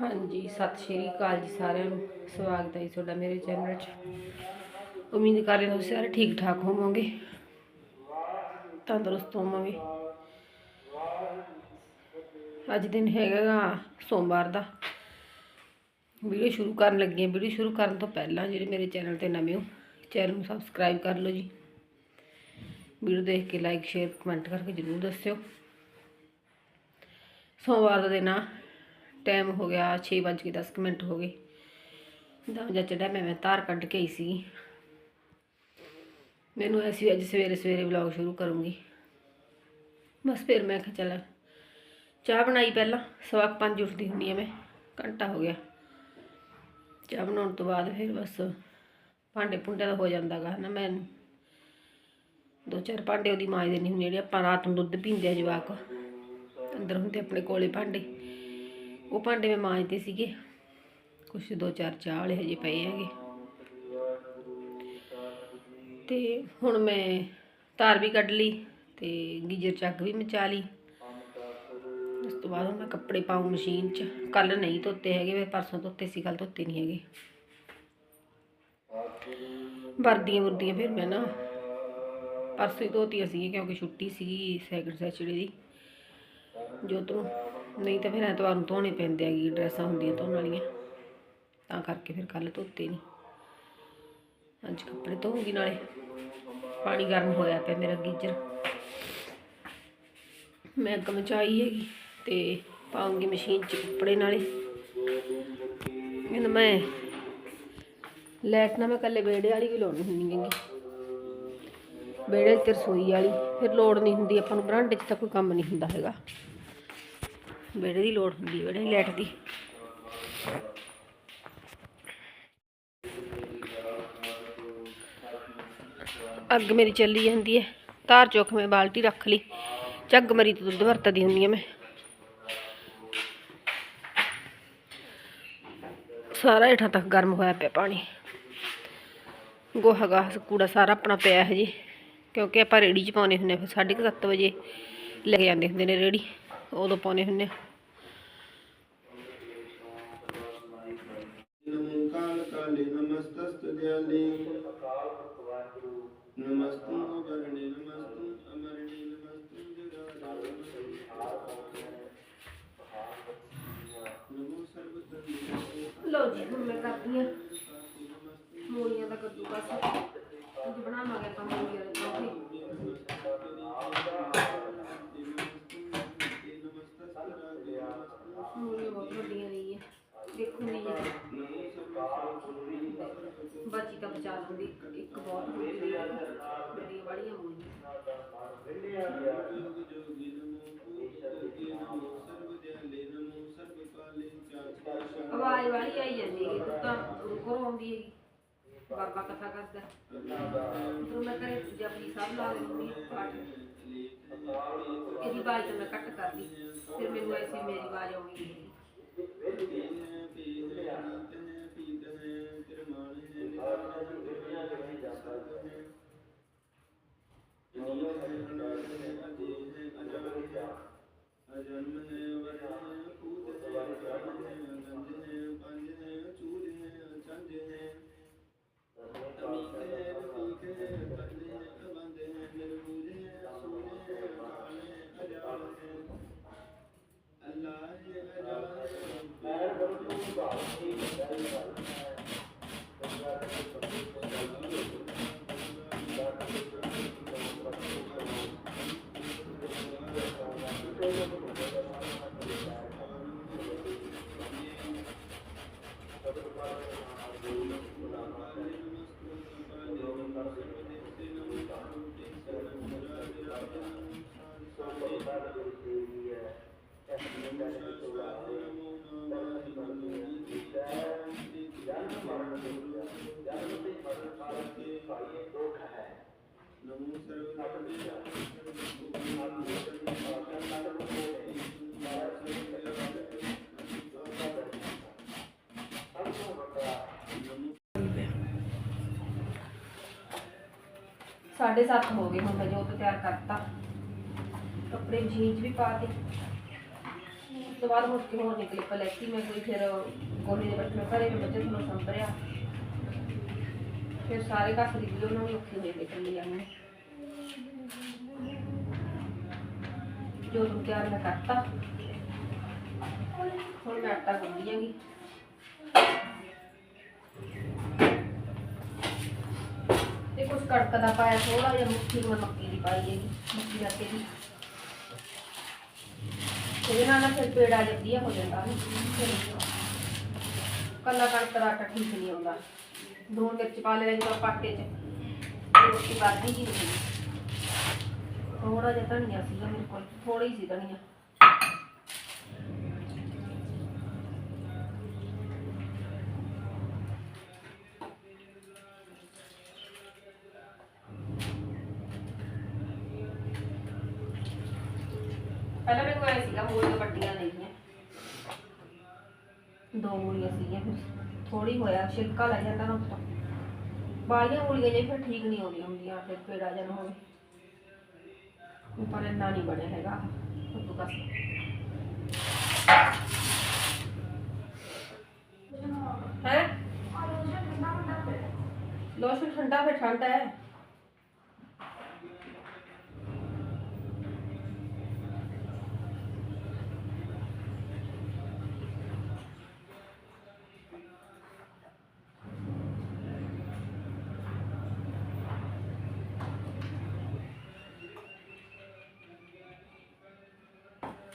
ਹਾਂਜੀ, ਸਤਿ ਸ਼੍ਰੀ ਅਕਾਲ ਜੀ ਸਾਰਿਆਂ ਨੂੰ। ਸਵਾਗਤ ਹੈ ਜੀ ਤੁਹਾਡਾ ਮੇਰੇ ਚੈਨਲ 'ਚ। ਉਮੀਦ ਕਰ ਰਹੇ ਹਾਂ ਸਾਰੇ ਠੀਕ ਠਾਕ ਹੋਵੋਗੇ। ਤੰਦਰੁਸਤ ਹੋਵੋਗੇ। ਅੱਜ ਦਿਨ ਹੈਗਾ ਸੋਮਵਾਰ ਦਾ। ਵੀਡੀਓ ਸ਼ੁਰੂ ਕਰਨ ਲੱਗੇ ਹਾਂ। ਵੀਡੀਓ ਸ਼ੁਰੂ ਕਰਨ ਤੋਂ ਪਹਿਲਾਂ ਜਿਹੜੇ ਮੇਰੇ ਚੈਨਲ ਤੇ ਨਵੇਂ ਹੋ, ਚੈਨਲ ਨੂੰ ਸਬਸਕ੍ਰਾਈਬ ਕਰ ਲਓ ਜੀ। ਵੀਡੀਓ ਦੇਖ ਕੇ ਲਾਈਕ ਸ਼ੇਅਰ ਕਮੈਂਟ ਕਰਕੇ ਜਰੂਰ ਦੱਸਿਓ। ਸੋਮਵਾਰ ਦਾ ਦਿਨ ਆ। ਟਾਈਮ ਹੋ ਗਿਆ 6:10 ਮਿੰਟ ਹੋ ਗਏ। ਦਮ ਜਾ ਚੜਾ ਮੈਂ ਮੈਂ ਧਾਰ ਕੱਢ ਕੇ ਆਈ ਸੀ। ਮੈਨੂੰ ਐਸੀ ਅੱਜ ਸਵੇਰੇ ਸਵੇਰੇ ਵਲੌਗ ਸ਼ੁਰੂ ਕਰੂੰਗੀ। ਬਸ ਫਿਰ ਮੈਂ ਕਿਹਾ ਚੱਲ, ਚਾਹ ਬਣਾਈ ਪਹਿਲਾਂ ਸਵਾ ਕੁ ਪੰਜ ਉੱਠਦੀ ਹੁੰਦੀ ਆ ਮੈਂ, ਘੰਟਾ ਹੋ ਗਿਆ। ਚਾਹ ਬਣਾਉਣ ਤੋਂ ਬਾਅਦ ਫਿਰ ਬਸ ਭਾਂਡੇ ਭੁੰਡੇ ਦਾ ਹੋ ਜਾਂਦਾਗਾ ਨਾ ਮੈਂ। ਦੋ ਚਾਰ ਭਾਂਡੇ ਉਹਦੀ ਮਾਂ ਦੇ ਨਹੀਂ ਹੁੰਦੇ ਜਿਹੜੇ ਆਪਾਂ ਰਾਤ ਨੂੰ ਦੁੱਧ ਪੀਂਦੇ ਆ ਜਵਾਕ। ਅੰਦਰ ਹੁੰਦੇ ਆਪਣੇ ਕੋਲੇ ਭਾਂਡੇ। ਉਹ ਭਾਂਡੇ ਮੈਂ ਮਾਂਜਦੇ ਸੀਗੇ। ਕੁਛ ਦੋ ਚਾਰ ਚਾਹ ਵਾਲੇ ਹਜੇ ਪਏ ਹੈਗੇ। ਤੇ ਹੁਣ ਮੈਂ ਤਾਰ ਵੀ ਕੱਢ ਲਈ ਤੇ ਗੀਜਰ ਚੱਗ ਵੀ ਮਚਾ ਲਈ। ਉਸ ਤੋਂ ਬਾਅਦ ਹੁਣ ਮੈਂ ਕੱਪੜੇ ਪਾਉਂ ਮਸ਼ੀਨ 'ਚ। ਕੱਲ ਨਹੀਂ ਧੋਤੇ ਹੈਗੇ, ਮੈਂ ਪਰਸੋਂ ਧੋਤੇ ਸੀ ਕੱਲ ਧੋਤੇ ਨਹੀਂ ਹੈਗੇ। ਵਰਦੀਆਂ ਵਰਦੀਆਂ ਫਿਰ ਮੈਂ ਨਾ ਪਰਸੋਂ ਹੀ ਧੋਤੀਆਂ ਸੀ ਕਿਉਂਕਿ ਛੁੱਟੀ ਸੀਗੀ ਸੈਕਿੰਡ ਸੈਚਰਡੇ ਦੀ। ਜੋ ਤੋਂ ਨਹੀਂ ਤਾਂ ਫਿਰ ਐਤਵਾਰ ਨੂੰ ਧੋਣੇ ਪੈਂਦੇ ਹੈਗੀ, ਡਰੈਸਾਂ ਹੁੰਦੀਆਂ ਧੋਣ ਵਾਲੀਆਂ। ਤਾਂ ਕਰਕੇ ਫਿਰ ਕੱਲ ਧੋਤੇ ਨਹੀਂ ਅੱਜ ਕੱਪੜੇ ਧੋਊਂਗੀ ਨਾਲੇ। ਪਾਣੀ ਗਰਮ ਹੋਇਆ ਪਿਆ ਮੇਰਾ ਗੀਜ਼ਰ। ਮੈਂ ਅੱਗ ਮਚਾਈ ਹੈਗੀ ਤੇ ਪਾਉਂਗੀ ਮਸ਼ੀਨ 'ਚ ਕੱਪੜੇ ਨਾਲੇ। ਇਹਨਾਂ ਮੈਂ ਲੈਟ ਨਾ ਮੈਂ ਕੱਲੇ ਬੇੜੇ ਵਾਲੀ ਵੀ ਲਾਉਣੀ ਹੁੰਦੀ ਹੈਗੀ। ਬੇੜੇ ਤੇ ਰਸੋਈ ਵਾਲੀ। ਫਿਰ ਲੋੜ ਨਹੀਂ ਹੁੰਦੀ, ਆਪਾਂ ਨੂੰ ਬਰਾਂਡੇ 'ਚ ਤਾਂ ਕੋਈ ਕੰਮ ਨਹੀਂ ਹੁੰਦਾ ਹੈਗਾ। ਵਿਹੜੇ ਦੀ ਲੋੜ ਹੁੰਦੀ ਵਿਹੜੇ ਬੇੜੇ ਲਾਈਟ ਦੀ ਅੱਗ ਮੇਰੀ ਚੱਲੀ ਜਾਂਦੀ ਹੈ ਧਾਰ ਚੁੱਕ ਮੈਂ ਬਾਲਟੀ ਰੱਖ ਲਈ। ਝੱਗ ਮਰੀ ਤੋਂ ਦੁੱਧ ਵਰਤਦੀ ਹੁੰਦੀ ਹਾਂ ਮੈਂ। ਸਾਰਾ ਹੇਠਾਂ ਤੱਕ ਗਰਮ ਹੋਇਆ ਪਿਆ ਪਾਣੀ। ਗੋਹਾ ਗਾਹ ਕੂੜਾ ਸਾਰਾ ਆਪਣਾ ਪਿਆ ਹੈ ਜੀ। ਕਿਉਂਕਿ ਆਪਾਂ ਰੇੜੀ 'ਚ ਪਾਉਨੇ ਹੁੰਦੇ ਹਾਂ ਫਿਰ 7:30 ਵਜੇ ਲੈ ਜਾਂਦੇ ਹੁੰਦੇ ਨੇ ਰੇੜੀ। ਉਦੋਂ ਪਾਉਨੇ ਹੁੰਦੇ ਕਾਲ ਕਾਲੇ ਨਮਸਤਸਤ ਦਿਆਲੇ ਨਮਸਤੰ ਅਵਰਣੇ ਨਮਸਤੰ ਅਮਰਣੇ ਨਮਸਤੰ ਜਗਾਰੇ ਨਮੋ ਜੀ, ਹੁਣ ਮੈਂ ਕਰਦੀ ਹਾਂ। ਮੂਲੀਆਂ ਦਾ ਕੱਦੂ ਕਸ ਅੱਜ ਬਣਾਵਾਂਗੇ ਆਪਾਂ ਮੂਲੀਆਂ ਦੇ ਪਰੌਂਠੇ ਮੂਲੀਆਂ ਬਹੁਤ ਵੱਡੀਆਂ ਨਹੀਂ ਹੈ ਦੇਖੋ ਨਹੀਂ ਜੀ ਬਾਜੀ ਤਾਂ ਬਚਾ ਲੂੰਗੀ ਇੱਕ ਬਹੁਤ ਵੱਡੀ ਹੈ ਵੱਡੀਆਂ ਬੜੀਆਂ ਮੂਲੀਆਂ ਜੋਗੀ ਨਮੋ ਭੂਤੋਗੇ ਨਮੋ ਸਰਬਦਿਆਲੇ ਨਮੋ ਸਰਬਕਾਲੇ ਚਾਚੇ ਆਵਾਜ਼ ਵਾਲੀ ਆਈ ਜਾਂਦੀ ਹੈ, ਤਾਂ ਰੁਕੋ ਆਉਂਦੀ ਹੈਗੀ। ਬਾਬਾ ਕਥਾ ਕਰਦਾ। ਤੂੰ ਮੈਂ ਕਰੇ ਜਪਜੀ ਸਾਹਿਬ ਲਾ ਲੈਂਦੀ ਪਾਠ ਇਹਦੀ ਆਵਾਜ਼ ਤਾਂ ਮੈਂ ਕੱਟ ਕਰਦੀ। ਫਿਰ ਮੈਨੂੰ ਐਸੀ ਮੇਰੀ ਆਵਾਜ਼ ਆਉਣੀ ਨਹੀਂ ਅਜਨਮ ਹੈ ਵਰ ਹੈ ਕੂਦ ਹੈ ਜਾਨ ਹੈ ਗੰਜ ਹੈ ਅਜਨਮ ਹੈ ਵਰਨਾ ਕੂਤ ਹੈ ਜਨਮ ਹੈ ਗੰਧ ਹੈ ਪੰਜ ਹੈ ਚੂਲ ਹੈ ਚੰਜ ਹੈ ਅਮੀਕ ਹੈ ਵਸੀਕ ਹੈ ਪਤਲ ਹੈ ਅਬੰਧ ਹੈ ਨਿਰਭੂਲ ਹੈ ਅਸੂਲ ਹੈ ਕਾਲ ਹੈ ਅਜਾਲ ਹੈ ਅੱਲਾਹ ਹੈ ਅਜਾਲ ਹੈ ਮੈਂ ਗੁਰੂ ਦੀ ਬਾਣੀ ਦੀ ਗੱਲ ਕਰ ਰਿਹਾ ਹਾਂ 7:30 ਹੋ ਗਏ ਹੁਣ ਤਾਂ ਜੋ ਤਿਆਰ ਕਰਤਾ। ਕੱਪੜੇ ਜੀਂਜ ਵੀ ਪਾ ਦੇ। ਉਸ ਤੋਂ ਬਾਅਦ ਮੁੜ ਕੇ ਹੋਰ ਨਿਕਲੀ ਮੈਂ ਕੋਈ ਫਿਰ ਕੋਨੇ ਦੇ ਬੈਠਣਾ ਘਰੇ ਮੈਂ ਬੱਚੇ ਨੂੰ ਸੰਭਰਿਆ। ਫਿਰ ਸਾਰੇ ਘਰ ਖਰੀਦ ਲਓ ਉਹਨਾਂ ਨੂੰ ਔਖੇ ਹੋਏ ਨਿਕਲੀ ਆ ਮੈਂ ਜੋ ਤੂੰ ਤਿਆਰ ਮੈਂ ਕਰਤਾ। ਹੁਣ ਮੈਂ ਆਟਾ ਗੁੰਨ ਲਿਆਂਗੀ ਕੁਝ ਕੜਕ ਦਾ ਪਾਇਆ ਥੋੜਾ ਜਿਹਾ ਮੁੱਠੀ ਮੈਂ ਮੱਕੀ ਦੀ ਪਾਈ ਹੈਗੀ, ਮੱਕੀ ਦਾ ਤੇਲ। ਇਹਦੇ ਨਾਲ ਨਾ ਫਿਰ ਪੇੜਾ ਜਿਹਾ ਵਧੀਆ ਹੋ ਜਾਂਦਾ ਨਾ। ਕੱਲਾ ਕਣਕ ਦਾ ਆਟਾ ਠੀਕ ਨਹੀਂ ਆਉਂਦਾ। ਲੂਣ ਮਿਰਚ ਪਾ ਲੈਣਾ ਜਦੋਂ ਪਾਟੇ 'ਚ ਰੋਟੀ ਵੱਧਦੀ ਹੀ ਨਹੀਂ। ਥੋੜਾ ਜਿਹਾ ਧਨੀਆ ਸੀਗਾ ਮੇਰੇ ਕੋਲ ਥੋੜੀ ਸੀ ਧਨੀਆ। ਪਹਿਲਾਂ ਮੈਨੂੰ ਐ ਸੀਗਾ ਮੂਲੀਆਂ ਵੱਡੀਆਂ ਲਈਆਂ ਦੋ ਮੂਲੀਆਂ ਸੀਗੀਆਂ ਫਿਰ ਥੋੜੀ ਹੋਇਆ ਛਿਲਕਾ ਲੈ ਜਾਂਦਾ ਨਾ ਉੱਤੋਂ ਬਾਲੀਆਂ ਮੂਲੀਆਂ ਜੇ ਫਿਰ ਠੀਕ ਨਹੀਂ ਆਉਂਦੀਆਂ ਹੁੰਦੀਆਂ ਫਿਰ ਪੇੜਾ ਜਨ ਹੋਵੇ। ਪਰ ਇੰਨਾ ਨਹੀਂ ਬਣਿਆ ਹੈਗਾ। ਕੱਦੂ ਕਸ ਹੈ? ਲੋਸ਼ਨ ਠੰਡਾ ਫਿਰ ਠੰਡਾ ਹੈ।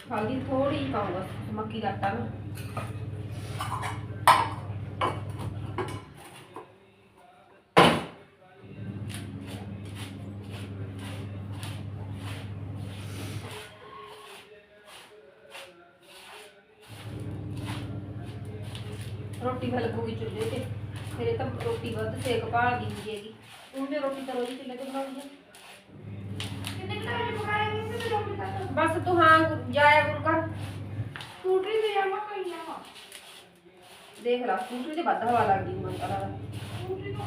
ਹਲਦੀ ਥੋੜੀ ਜਿਹੀ ਪਾਉਂਗਾ ਮੱਕੀ ਦਾ ਆਟਾ ਨਾ ਰੋਟੀ ਫਿਰ ਲੱਗੂਗੀ ਚੁੱਲ੍ਹੇ ਤੇ ਫਿਰ ਇਹ ਤਾਂ ਰੋਟੀ ਵੱਧ ਸੇਕ ਭਾਲਦੀ ਹੁੰਦੀ ਹੈਗੀ ਉਹਨੇ ਰੋਟੀ ਤਾਂ ਰੋਜ਼ ਹੀ ਚੁੱਲ੍ਹੇ ਤੇ ਬਣਾਉਂਦੀ ਹੈ ਕਿੰਨੇ ਟਾਈਮ ਪਕਾਇਆ ਨਹੀਂ ਤੇ ਰੋਟੀ ਤੱਕ ਬਸ ਤੂੰ ਹਾਂ ਜਾਇਆ ਗੁਰੂ ਘਰ ਸਕੂਟਰੀ ਤੇ ਜਾਵਾਂ ਕਈ ਆਵਾਂ ਦੇਖ ਲਾ ਸਕੂਟਰੀ ਤੇ ਵੱਧ ਹਵਾ ਲੱਗਦੀ ਮੈਨੂੰ ਤਾਂ ਲੱਗਦਾ ਸਕੂਟਰੀ ਤੋਂ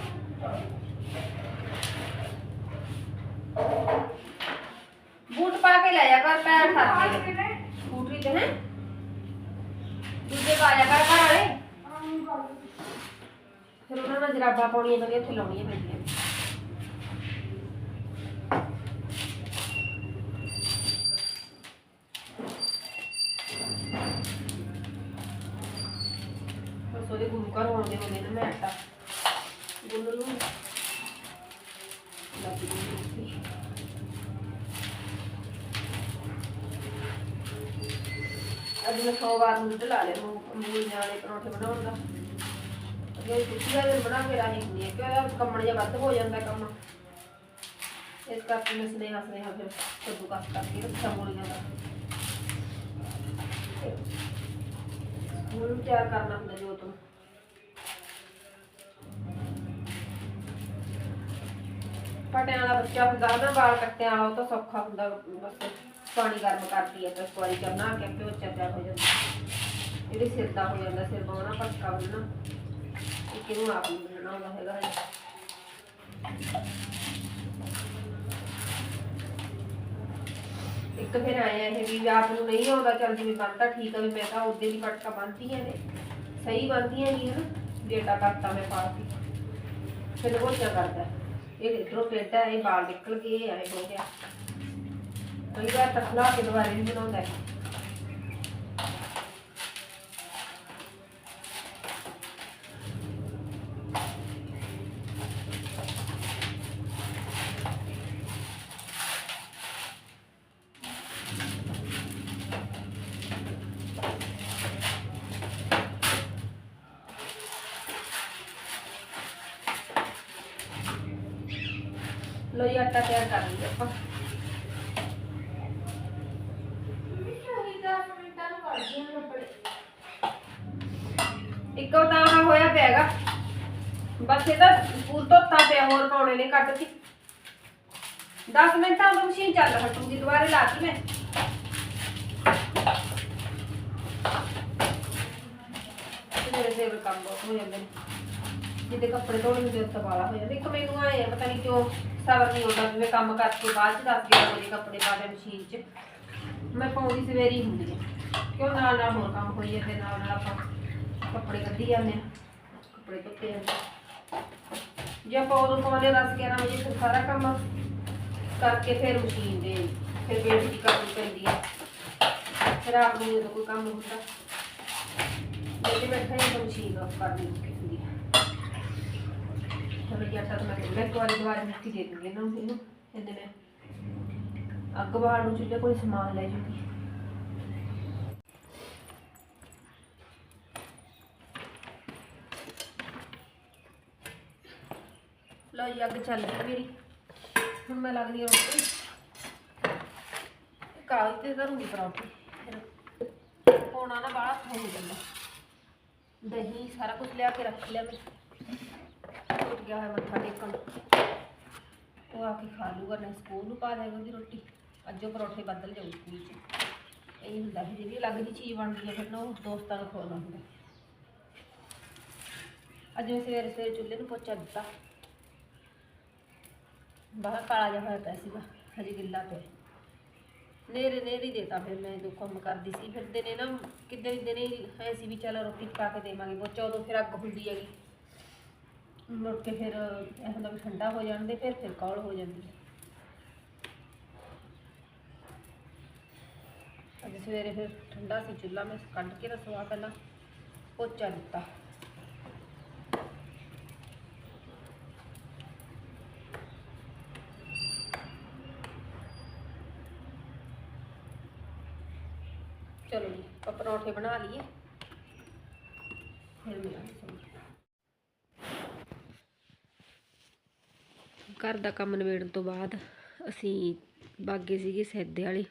ਬੂਟ ਪਾ ਕੇ ਲੈ ਜਾ ਕਰ ਪੈਰ ਆਜ ਠਰਦੇ ਕਿਨੇ ਸਕੂਟਰੀ ਤੇ ਹੈ ਦੂਜੇ ਪਾ ਜਾ ਕਰ ਘਰ ਵਾਲੇ ਆਮ ਗੱਲ ਫਿਰ ਉਹਨਾਂ ਨਾਲ ਜਰਾਬਾਂ ਪਾਉਣੀਆਂ ਪੈਂਦੀਆਂ ਉੱਥੇ ਲਾਉਣੀਆਂ ਪੈਂਦੀਆਂ ਬਸ ਉਹਦੇ ਗੁਰੂ ਘਰ ਆਉਂਦੇ ਮੈਂ ਆਟਾ ਗੁੰਨ ਲੂੰ ਲੱਗ ਜੂਗੀ ਅੱਜ ਮੈਂ ਸੋਮਵਾਰ ਨੂੰ ਦੁੱਧ ਲਾ ਲਿਆ ਮੂਲ ਵਾਲੇ ਪਰੌਂਠੇ ਬਣਾਉਣ ਦਾ। ਅੱਗੇ ਕੁੱਤੀਆਂ ਦੇ ਬਣਾ ਕੇ ਰਾਜੀ ਹੁੰਦੀ ਹੈ ਕਿ ਕੰਮਣ ਜਿਹਾ ਵੱਧ ਹੋ ਜਾਂਦਾ ਕੰਮ। ਇਸ ਕਰਕੇ ਮੈਂ ਸਨੇਹਾ ਸਨੇਹਾ ਫਿਰ ਕੱਦੂ ਕਸ ਕਰਕੇ, ਰੱਖਿਆ ਮੂਲੀਆਂ ਦਾ। ਮੂਲ ਤਿਆਰ ਕਰਨਾ ਹੁੰਦਾ ਜੋ ਤੁਮ ਪਟਿਆਂ ਵਾਲਾ ਬੱਚਾ ਹੁੰਦਾ ਨਾ, ਵਾਲ ਕੱਟਿਆਂ ਵਾਲਾ, ਉਹ ਤਾਂ ਸੌਖਾ ਹੁੰਦਾ, ਬਸ ਪਾਣੀ ਗਰਮ ਕਰਦੀ ਹੈ ਤਾਂ ਇੱਕ ਕਰਨਾ ਕਿ ਆਪੇ ਬੱਚਾ ਹੋ ਜਾਂਦਾ। ਇਹਦੇ ਸਿਰ ਦਾ ਹੋ ਜਾਂਦਾ, ਸਿਰ ਪਾਉਣਾ ਪਟਕਾ ਬੰਨਣਾ। ਇਹ ਕਿਹਨੂੰ ਆਪ ਨੂੰ ਬੰਨਣਾ ਹੁੰਦਾ ਹੈਗਾ ਇੱਕ ਫਿਰ ਆਇਆ ਇਹ ਵੀ ਆਪ ਨੂੰ ਨਹੀਂ ਆਉਂਦਾ, ਚੱਲ ਜਿਵੇਂ ਬੰਨਤਾ ਠੀਕ ਆ ਵੀ ਮੈਂ ਤਾਂ ਉਹਦੇ ਦੀ ਪਟਕਾ ਬੰਨਤੀਆਂ ਨੇ ਸਹੀ ਬੰਨਤੀਆਂ ਨਹੀਂ ਹਨ ਬੇਟਾ ਕਰਤਾ ਮੈਂ ਪਾ ਫਿਰ ਉਹ ਕੀ ਕਰਦਾ। ਇਹ ਇਧਰੋਂ ਪੇਟਾ ਇਹ ਬਾਲ ਨਿਕਲ ਗਏ ਇਹ ਐ ਹੋ ਗਿਆ ਕਈ ਵਾਰ ਤਖਲਾ ਕੇ ਦੁਬਾਰੇ ਨਹੀਂ ਬਣਾਉਂਦਾ ਹੈ। ਲੋ ਜੀ, ਆਟਾ ਤਿਆਰ ਕਰ ਲਈਏ ਆਪਾਂ। ਇੱਕੋ ਤਾਂ ਆਹ ਹੋਇਆ ਪਿਆਗਾ। ਬਸ ਇਹਦਾ ਪੂਰ ਧੋਤਾ ਪਿਆ, ਹੋਰ ਪਾਉਣੇ ਨੇ ਕੱਟ ਕੇ। 10 ਮਿੰਟਾਂ ਤੋਂ ਮਸ਼ੀਨ ਚੱਲ ਹਟੂਗੀ, ਦੁਬਾਰੇ ਲਾਤੀ ਮੈਂ। ਮੇਰੇ ਸੇਵ ਕੰਮ ਬਹੁਤ ਹੋ ਜਾਂਦੇ ਨੇ। ਜਿੱਦੇ ਕੱਪੜੇ ਧੋਣੇ ਹੁੰਦੇ ਉੱਤੇ ਵਾਲਾ ਹੋ ਜਾਂਦਾ। ਇੱਕ ਮੈਨੂੰ ਆਏ ਪਤਾ ਨਹੀਂ ਕਿਉਂ ਸਬਰ ਨਹੀਂ ਆਉਂਦਾ ਵੀ ਕੰਮ ਕਰਕੇ ਬਾਅਦ ਚ 10 11 ਵਜੇ ਕੱਪੜੇ ਪਾ ਦੇ ਮਸ਼ੀਨ 'ਚ। ਮੈਂ ਪਾਉਂਦੀ ਸਵੇਰੀ ਹੁੰਦੀ ਹੈ ਕਿਉਂ ਨਾਲ ਨਾਲ ਹੋਰ ਕੰਮ ਹੋਈ ਜਾਂਦੇ ਨਾਲ ਨਾਲ ਆਪਾਂ ਕੱਪੜੇ ਕੱਢੀ ਜਾਂਦੇ ਆ ਕੱਪੜੇ ਧੁੱਤੇ ਜਾਂਦੇ ਜੇ ਆਪਾਂ ਉਦੋਂ ਪਾਉਂਦੇ 10 11 ਵਜੇ ਫਿਰ ਸਾਰਾ ਕੰਮ ਕਰਕੇ ਫਿਰ ਮਸ਼ੀਨ ਦੇ ਫਿਰ ਬੇਟੀ ਕਰਨੀ ਪੈਂਦੀ ਆ। ਫਿਰ ਆਪ ਨੂੰ ਜਦੋਂ ਕੋਈ ਕੰਮ ਹੁੰਦਾ ਜੇ ਬੈਠਾ ਹੀ ਮਸ਼ੀਨ ਆਫ ਕਰਨੀ ਹੁੰਦੀ ਆ ਚਲੋ ਜੀ ਆਟਾ ਤਾਂ ਮੈਂ ਕਿਹਾ ਇੱਕ ਵਾਰੀ ਦੁਬਾਰਾ ਇਹਨੂੰ ਇਹਦੇ ਨੇ ਅੱਗ ਬਾਹਰ ਨੂੰ ਚੁੱਲ੍ਹੇ ਕੋਈ ਸਮਾਨ ਲੈ ਜੂਗੀ। ਲਓ ਜੀ, ਅੱਗ ਚੱਲ ਗਈ ਮੇਰੀ। ਹੁਣ ਮੈਂ ਲੱਗਦੀ ਰੋਟੀ। ਕਾਗਜ਼ ਤੇ ਕਰੂੰਗੀ ਪਰੌਂਠੀ। ਹੋਣਾ ਨਾ ਬਾਹਲਾ ਹੋ ਜਾਂਦਾ। ਦਹੀਂ ਸਾਰਾ ਕੁਝ ਲਿਆ ਕੇ ਰੱਖ ਲਿਆ ਮੈਂ। ਗਿਆ ਹੈ ਮੱਥਾ ਟੇਕਣ। ਉਹ ਆ ਕੇ ਖਾ ਲੂਗਾ ਨਾ ਸਕੂਲ ਨੂੰ ਪਾ ਦੇਗਾ ਉਹਦੀ ਰੋਟੀ। ਅੱਜ ਉਹ ਪਰੌਠੇ ਬਦਲ ਜਾਊ ਸਕੂਲ 'ਚ। ਇਹ ਹੁੰਦਾ ਵੀ ਜਿਹੜੀ ਅਲੱਗ ਦੀ ਚੀਜ਼ ਬਣਦੀ ਹੈ ਫਿਰ ਨਾ ਉਹ ਦੋਸਤਾਂ ਨੂੰ ਖਵਾਉਣਾ ਹੁੰਦਾ। ਅੱਜ ਮੈਂ ਸਵੇਰੇ ਸਵੇਰੇ ਚੁੱਲ੍ਹੇ ਨੂੰ ਪੋਚਾ ਦਿੱਤਾ। ਬਾਹਰ ਕਾਲਾ ਜਿਹਾ ਹੋਇਆ ਪਿਆ ਸੀਗਾ, ਹਜੇ ਗਿੱਲਾ ਪਿਆ। ਨੇਰੇ ਨੇਰੇ ਦੇਤਾ ਫਿਰ ਮੈਂ, ਜੋ ਕੰਮ ਕਰਦੀ ਸੀ। ਫਿਰ ਦਿਨੇ ਨਾ ਕਿੱਦਾਂ ਵੀ ਦਿਨੇ ਐ ਵੀ ਚੱਲ ਰੋਟੀ ਪਾ ਕੇ ਦੇਵਾਂਗੇ ਪੋਚਾ, ਉਦੋਂ ਫਿਰ ਅੱਗ ਹੁੰਦੀ ਹੈਗੀ। ਮੁੜ ਕੇ ਫਿਰ ਇਹ ਹੁੰਦਾ ਵੀ ਠੰਡਾ ਹੋ ਜਾਂਦੇ ਫਿਰ ਫਿਰ ਕੌਲ ਹੋ ਜਾਂਦੀ ਹੈ। ਅੱਜ ਸਵੇਰੇ ਫਿਰ ਠੰਡਾ ਸੀ ਚੁੱਲ੍ਹਾ, ਮੈਂ ਕੱਢ ਕੇ ਰਸਵਾ ਪਹਿਲਾਂ, ਪੋਚਾ ਦਿੱਤਾ ਚਲੋ ਜੀ, ਆਪਾਂ ਪਰੌਂਠੇ ਬਣਾ ਲਈਏ। ਘਰ ਦਾ ਕੰਮ ਨਿਬੇੜਨ ਤੋਂ ਬਾਅਦ ਅਸੀਂ ਬਾਗੇ ਸੀਗੇ ਸੈਦੇ ਵਾਲੇ।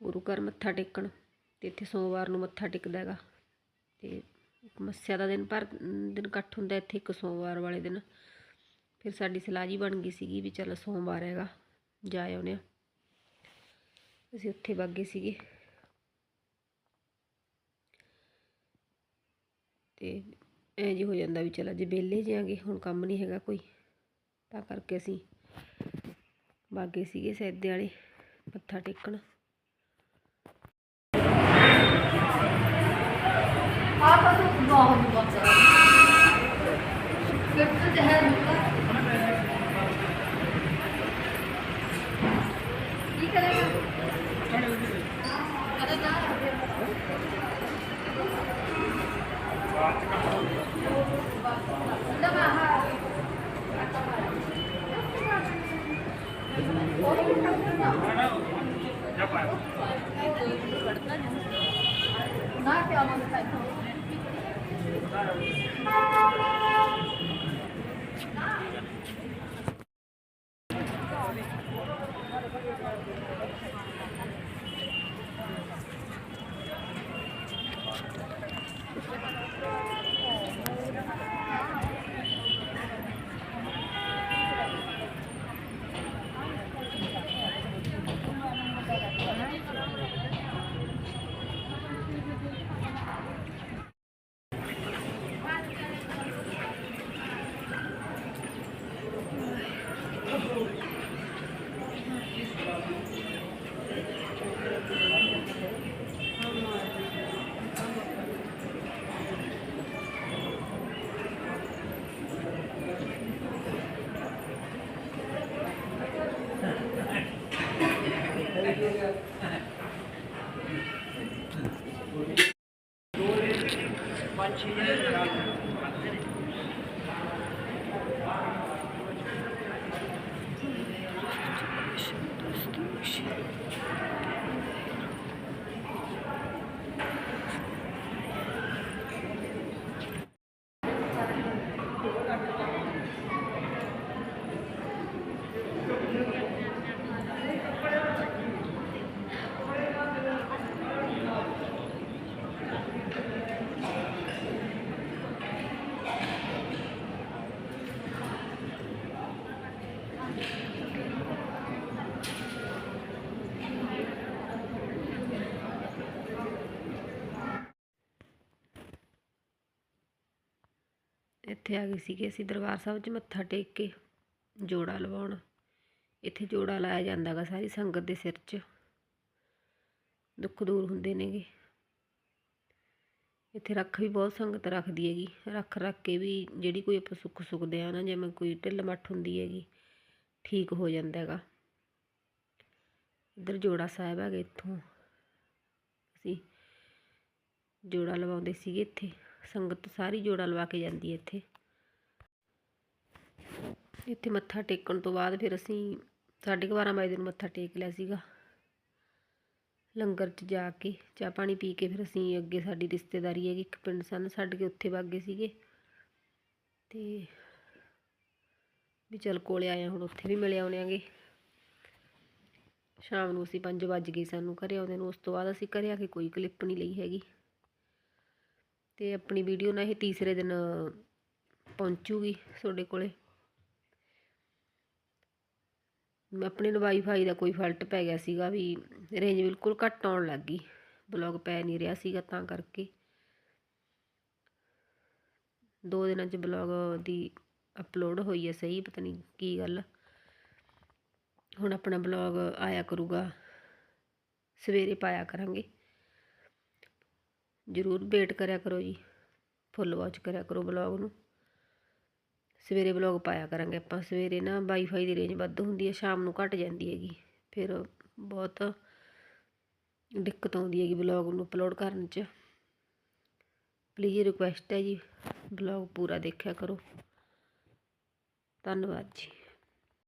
ਗੁਰੂ ਘਰ ਮੱਥਾ ਟੇਕਣ ਤੇ ਇੱਥੇ ਸੋਮਵਾਰ ਨੂੰ ਮੱਥਾ ਟੇਕਦਾ ਹੈਗਾ। ਤੇ ਮੱਸਿਆ ਦਾ ਦਿਨ ਪਰ ਦਿਨ ਇਕੱਠ ਹੁੰਦਾ ਇੱਥੇ ਇੱਕ ਸੋਮਵਾਰ ਵਾਲੇ ਦਿਨ। ਫਿਰ ਸਾਡੀ ਸਲਾਹ ਜੀ ਬਣ ਗਈ ਸੀਗੀ ਵੀ ਚੱਲ ਸੋਮਵਾਰ ਹੈਗਾ, ਜਾ ਆਉਨੇ ਆ ਅਸੀਂ ਉੱਥੇ ਬਾਗੇ ਸੀਗੇ। ਤੇ ਐਂ ਜੀ ਹੋ ਜਾਂਦਾ ਵੀ ਚਲ ਅੱਜ ਵਿਹਲੇ ਜਿਆਂਗੇ ਹੁਣ ਕੰਮ ਨਹੀਂ ਹੈਗਾ ਕੋਈ। ਤਾਂ ਕਰਕੇ ਅਸੀਂ ਬਾਗੇ ਸੀਗੇ ਸੈਦੇ ਵਾਲੇ ਮੱਥਾ ਟੇਕਣ। Nerede alalım sen? Thank you. Thank you. ਇੱਥੇ ਆ ਗਏ ਸੀਗੇ ਅਸੀਂ ਦਰਬਾਰ ਸਾਹਿਬ 'ਚ ਮੱਥਾ ਟੇਕ ਕੇ ਜੋੜਾ ਲਵਾਉਣ। ਇੱਥੇ ਜੋੜਾ ਲਾਇਆ ਜਾਂਦਾ ਗਾ ਸਾਰੀ ਸੰਗਤ ਦੇ ਸਿਰ 'ਚ। ਦੁੱਖ ਦੂਰ ਹੁੰਦੇ ਨੇਗੇ ਇੱਥੇ ਰੱਖ ਵੀ ਬਹੁਤ ਸੰਗਤ ਰੱਖਦੀ ਹੈਗੀ। ਰੱਖ ਰੱਖ ਕੇ ਵੀ ਜਿਹੜੀ ਕੋਈ ਆਪਾਂ ਸੁੱਖ ਸੁੱਖਦੇ ਆ ਨਾ, ਜਿਵੇਂ ਕੋਈ ਢਿੱਲ ਮੱਠ ਹੁੰਦੀ ਹੈਗੀ, ਠੀਕ ਹੋ ਜਾਂਦਾ ਹੈਗਾ। ਇੱਧਰ ਜੋੜਾ ਸਾਹਿਬ ਹੈਗੇ ਇੱਥੋਂ। ਅਸੀਂ ਜੋੜਾ ਲਵਾਉਂਦੇ ਸੀਗੇ ਇੱਥੇ। ਸੰਗਤ ਸਾਰੀ ਜੋੜਾ ਲਵਾ ਕੇ ਜਾਂਦੀ ਹੈ ਇੱਥੇ। ਇੱਥੇ ਮੱਥਾ ਟੇਕਣ ਤੋਂ ਬਾਅਦ ਫਿਰ ਅਸੀਂ ਸਾਢੇ ਕੁ ਬਾਰਾਂ ਵਜੇ ਨੂੰ ਮੱਥਾ ਟੇਕ ਲਿਆ ਸੀਗਾ। ਲੰਗਰ 'ਚ ਜਾ ਕੇ ਚਾਹ ਪਾਣੀ ਪੀ ਕੇ ਫਿਰ ਅਸੀਂ ਅੱਗੇ ਸਾਡੀ ਰਿਸ਼ਤੇਦਾਰੀ ਹੈਗੀ ਇੱਕ ਪਿੰਡ ਸਨ ਛੱਡ ਕੇ ਉੱਥੇ ਵਗ ਗਏ ਸੀਗੇ। ਤੇ ਵੀ ਚਲ ਕੋਲੇ ਆਏ ਹਾਂ, ਹੁਣ ਉੱਥੇ ਵੀ ਮਿਲ ਆਉਣੇ ਆਂਗੇ। ਸ਼ਾਮ ਨੂੰ ਅਸੀਂ 5 ਵੱਜ ਗਏ ਸਾਨੂੰ ਘਰੇ ਆਉਂਦੇ ਨੂੰ ਉਸ ਤੋਂ ਬਾਅਦ ਅਸੀਂ ਘਰੇ ਆ ਕੇ ਕੋਈ ਕਲਿੱਪ ਨਹੀਂ ਲਈ ਹੈਗੀ। ਤੇ ਆਪਣੀ ਵੀਡੀਓ ਨਾ ਇਹ ਤੀਸਰੇ ਦਿਨ ਪਹੁੰਚੂਗੀ ਤੁਹਾਡੇ ਕੋਲੇ ਮੈਂ ਆਪਣੇ ਨੂੰ ਵਾਈਫਾਈ ਦਾ ਕੋਈ ਫਾਲਟ ਪੈ ਗਿਆ ਸੀਗਾ ਵੀ ਰੇਂਜ ਬਿਲਕੁਲ ਘੱਟ ਆਉਣ ਲੱਗ ਗਈ। ਬਲੌਗ ਪੈ ਨਹੀਂ ਰਿਹਾ ਸੀਗਾ ਤਾਂ ਕਰਕੇ। ਦੋ ਦਿਨਾਂ 'ਚ ਬਲੌਗ ਦੀ ਅਪਲੋਡ ਹੋਈ ਹੈ ਸਹੀ, ਪਤਾ ਨਹੀਂ ਕੀ ਗੱਲ। ਹੁਣ ਆਪਣਾ ਬਲੌਗ ਆਇਆ ਕਰੂਗਾ। ਸਵੇਰੇ ਪਾਇਆ ਕਰਾਂਗੇ। ਜ਼ਰੂਰ ਵੇਟ ਕਰਿਆ ਕਰੋ ਜੀ। ਫੁੱਲ ਵਾਚ ਕਰਿਆ ਕਰੋ ਬਲੌਗ ਨੂੰ। ਸਵੇਰੇ ਬਲੌਗ ਪਾਇਆ ਕਰਾਂਗੇ ਆਪਾਂ। ਸਵੇਰੇ ਨਾ ਵਾਈਫਾਈ ਦੀ ਰੇਂਜ ਵੱਧ ਹੁੰਦੀ ਹੈ ਸ਼ਾਮ ਨੂੰ ਘਟ ਜਾਂਦੀ ਹੈਗੀ। ਫਿਰ ਬਹੁਤ ਦਿੱਕਤ ਆਉਂਦੀ ਹੈਗੀ ਬਲੌਗ ਨੂੰ ਅਪਲੋਡ ਕਰਨ 'ਚ। ਪਲੀਜ਼ ਰਿਕੁਐਸਟ ਹੈ ਜੀ। ਬਲੌਗ ਪੂਰਾ ਦੇਖਿਆ ਕਰੋ। ਧੰਨਵਾਦ ਜੀ।